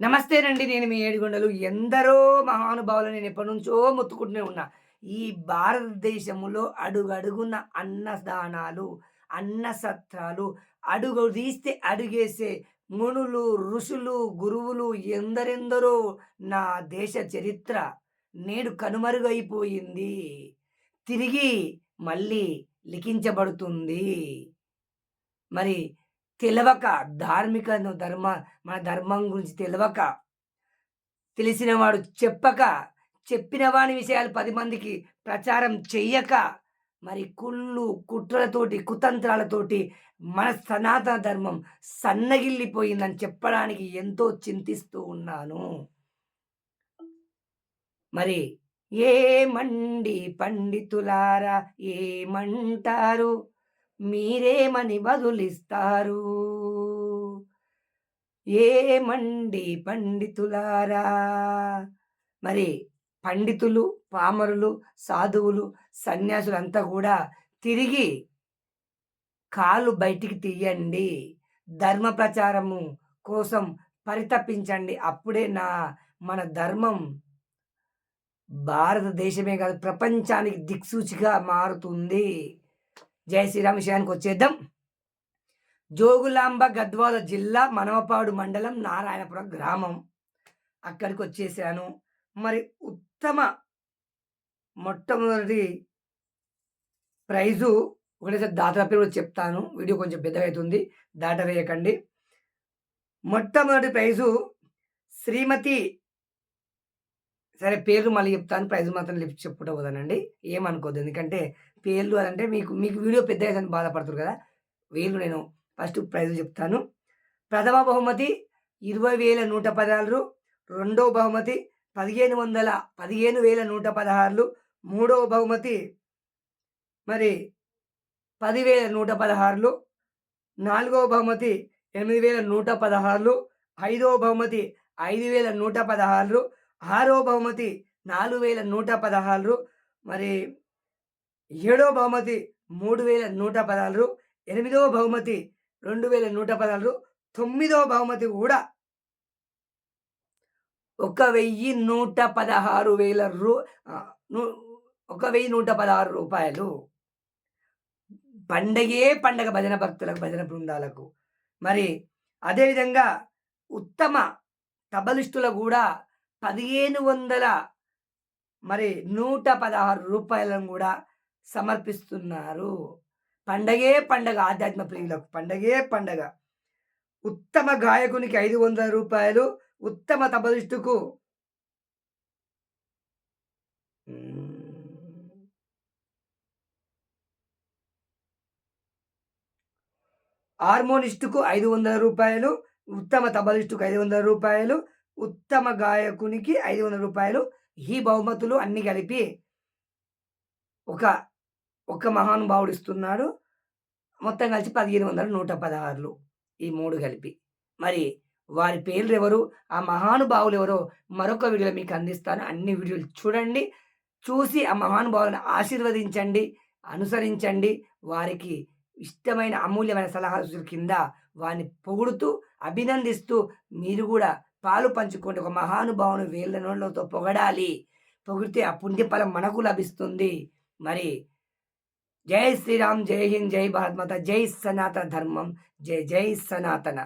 నమస్తే రండి నేను మీ ఏడుగొండలు. ఎందరో మహానుభావులు నేను ఎప్పటి నుంచో మొత్తుకుంటూనే ఉన్నా. ఈ భారతదేశంలో అడుగడుగున్న అన్నదానాలు అన్న సత్రాలు అడుగు తీస్తే అడుగేసే మునులు ఋషులు గురువులు ఎందరెందరో నా దేశ చరిత్ర నేడు కనుమరుగైపోయింది. తిరిగి మళ్ళీ లిఖించబడుతుంది. మరి తెలవక ధార్మిక ధర్మ మన ధర్మం గురించి తెలవక తెలిసినవాడు చెప్పక చెప్పిన వాని విషయాలు పది మందికి ప్రచారం చెయ్యక మరి కుళ్ళు కుట్రలతోటి కుతంత్రాలతోటి మన సనాతన ధర్మం సన్నగిల్లిపోయిందని చెప్పడానికి ఎంతో చింతిస్తూ ఉన్నాను. మరి ఏమండి పండితులారా ఏమంటారు మీరేమని బదులిస్తారు? ఏమండి పండితులారా? మరి పండితులు పామరులు సాధువులు సన్యాసులంతా కూడా తిరిగి కాలు బయటికి తీయండి. ధర్మ ప్రచారము కోసం పరితపించండి. అప్పుడే నా మన ధర్మం భారతదేశమే కాదు ప్రపంచానికి దిక్సూచిగా మారుతుంది. జై శ్రీరామ్ విషయానికి వచ్చేద్దాం. జోగులాంబ గద్వాల జిల్లా మనవపాడు మండలం నారాయణపురం గ్రామం. అక్కడికి వచ్చేసాను. మరి ఉత్తమ మొట్టమొదటి ప్రైజు ఒకటేసారి దాతల పేరు కూడా చెప్తాను. వీడియో కొంచెం పెద్దగా దాటవేయకండి. దాట వేయకండి మొట్టమొదటి ప్రైజు శ్రీమతి సరే పేర్లు మళ్ళీ చెప్తాను ప్రైజ్ మాత్రం లిఫ్ట్ చెప్పుకుంటూ పోదానండి ఏమనుకోద్దు ఎందుకంటే పేర్లు అంటే మీకు మీకు వీడియో పెద్ద అని బాధపడుతుంది కదా. వీళ్ళు నేను ఫస్ట్ ప్రైజ్ చెప్తాను. ప్రథమ బహుమతి ఇరవై వేల నూట పదహారు రెండవ బహుమతి పదిహేను వందల పదిహేను వేల నూట పదహారులు మూడవ బహుమతి మరి పదివేల నూట పదహారులు నాలుగవ బహుమతి ఎనిమిది వేల నూట పదహారులు ఐదవ బహుమతి ఐదు వేల నూట పదహారులు ఆరో బహుమతి నాలుగు వేల నూట పదహారు మరి ఏడో బహుమతి మూడు వేల నూట పదహారు ఎనిమిదవ బహుమతి రెండు వేల నూట పదహారు తొమ్మిదవ బహుమతి కూడా ఒక వెయ్యి నూట పదహారు వేల రూ ఒక వెయ్యి నూట పదహారు రూపాయలు. పండగే పండగ భజన భక్తులకు భజన బృందాలకు. మరి అదేవిధంగా ఉత్తమ టబలిస్టుల కూడా పదిహేను వందల మరి నూట పదహారు రూపాయలను కూడా సమర్పిస్తున్నారు. పండగే పండగ ఆధ్యాత్మ ప్రియులకు పండగే పండగ. ఉత్తమ గాయకునికి ఐదు వందల రూపాయలు ఉత్తమ తబలిస్టుకు హార్మోనిస్టుకు ఐదు వందల రూపాయలు ఉత్తమ తబలిస్టుకు ఐదు వందల రూపాయలు ఉత్తమ గాయకునికి ఐదు వందల రూపాయలు ఈ బహుమతులు అన్ని కలిపి ఒక ఒక మహానుభావుడు ఇస్తున్నాడు. మొత్తం కలిసి పదిహేను వందల నూట పదహారులు ఈ మూడు కలిపి. మరి వారి పేర్లు ఎవరు ఆ మహానుభావులు ఎవరో మరొక వీడియోలో మీకు అందిస్తాను. అన్ని వీడియోలు చూడండి చూసి ఆ మహానుభావులను ఆశీర్వదించండి అనుసరించండి. వారికి ఇష్టమైన అమూల్యమైన సలహాలు కింద వారిని పొగుడుతూ అభినందిస్తూ మీరు కూడా పాలు పంచుకోండి ఒక మహానుభావుని వేళ్ళ నోళ్ళతో పొగడాలి. పొగిడితే ఆ పుణ్యఫలం మనకు లభిస్తుంది. మరి జై శ్రీరామ్ జై హింద్ జై భారత్ మాత జై సనాతన ధర్మం జై జై సనాతన.